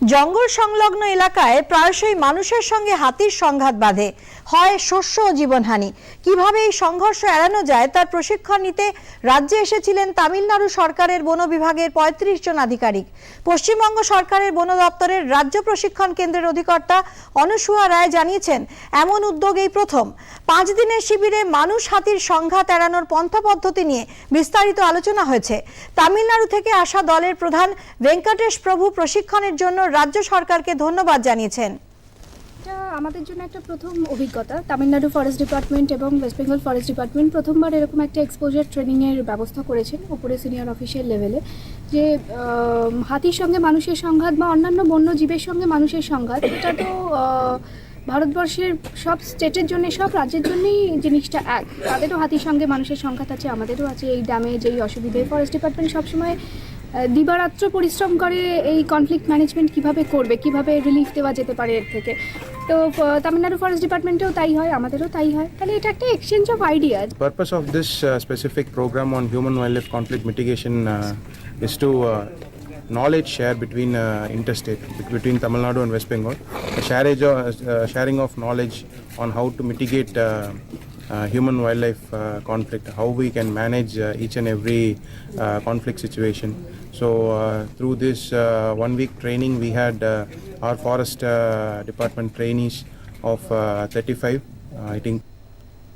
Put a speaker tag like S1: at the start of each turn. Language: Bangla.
S1: জঙ্গল সংলগ্ন এলাকায় প্রায়শই মানুষের সঙ্গে হাতির সংঘাত বাঁধে। হয় শস্য ও জীবনহানি। কীভাবে এই সংঘর্ষ এড়ানো যায় তার প্রশিক্ষণ নিতে রাজ্যে এসেছিলেন তামিলনাড়ু সরকারের বন বিভাগের পঁয়ত্রিশ জন আধিকারিক। পশ্চিমবঙ্গ সরকারের বন দপ্তরের রাজ্য প্রশিক্ষণ কেন্দ্রের অধিকর্তা অনুসুয়া রায় জানিয়েছেন, এমন উদ্যোগ এই প্রথম। পাঁচ দিনের শিবিরে মানুষ হাতির সংঘাত এড়ানোর পন্থা পদ্ধতি নিয়ে বিস্তারিত আলোচনা হয়েছে। তামিলনাড়ু থেকে আসা দলের প্রধান ভেঙ্কটেশ প্রভু প্রশিক্ষণের জন্য রাজ্য সরকারকে ধন্যবাদ জানিয়েছেন।
S2: এটা আমাদের জন্য একটা প্রথম অভিজ্ঞতা। তামিলনাড়ু ফরেস্ট ডিপার্টমেন্ট এবং ওয়েস্ট বেঙ্গল ফরেস্ট ডিপার্টমেন্ট প্রথমবার এরকম একটা এক্সপোজার ট্রেনিংয়ের ব্যবস্থা করেছেন উপরে সিনিয়র অফিসিয়াল লেভেলে যে হাতির সঙ্গে মানুষের সংঘাত বা অন্যান্য বন্য জীবের সঙ্গে মানুষের সংঘাত, এটা তো ভারতবর্ষের সব স্টেটের জন্য, সব রাজ্যের জন্যই জিনিসটা এক। তাদেরও হাতির সঙ্গে মানুষের সংঘাত আছে, আমাদেরও আছে এই ড্যামেজ এই অসুবিধে। ফরেস্ট ডিপার্টমেন্ট সবসময় দিবারাত্র পরিশ্রম করে এই কনফ্লিক্ট ম্যানেজমেন্ট কীভাবে করবে কীভাবে রিলিফ দেওয়া যেতে পারে এর থেকে? তো তামিলনাড়ু ফরেস্ট ডিপার্টমেন্টেও তাই হয় আমাদেরও তাই হয়। তাহলে এটা একটা exchange of idea
S3: purpose of this specific program on human wild life conflict mitigation is uh, knowledge share between uh, interstate between Tamil Nadu and West Bengal, sharing of, uh, sharing of knowledge on how to mitigate uh, uh, human wildlife uh, conflict, how we can manage uh, each and every uh, conflict situation. So uh, through this uh, one week training, we had uh, our forest uh, department trainees of uh, 35, uh, I think